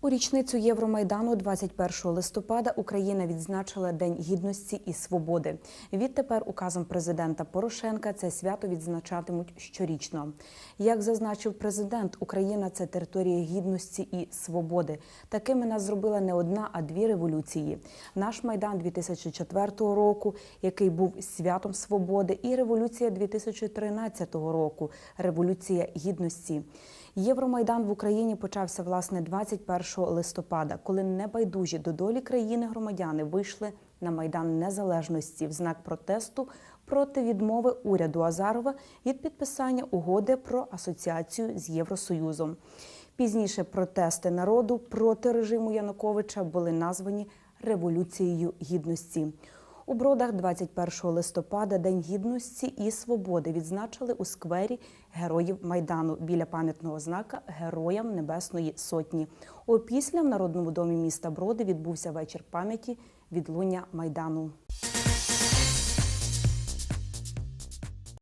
У річницю Євромайдану 21 листопада Україна відзначила День гідності і свободи. Відтепер указом президента Порошенка це свято відзначатимуть щорічно. Як зазначив президент, Україна це територія гідності і свободи. Такими нас зробила не одна, а дві революції. Наш майдан 2004 року, який був святом свободи, і революція 2013 року революція гідності. Євромайдан в Україні почався власне 21 листопада, коли небайдужі до долі країни громадяни вийшли на майдан незалежності в знак протесту проти відмови уряду Азарова від підписання угоди про асоціацію з Євросоюзом. Пізніше протести народу проти режиму Януковича були названі революцією гідності. У бродах 21 листопада День гідності і свободи відзначили у сквері героїв майдану біля пам'ятного знака Героям Небесної Сотні. Опісля в народному домі міста Броди відбувся вечір пам'яті відлуння майдану.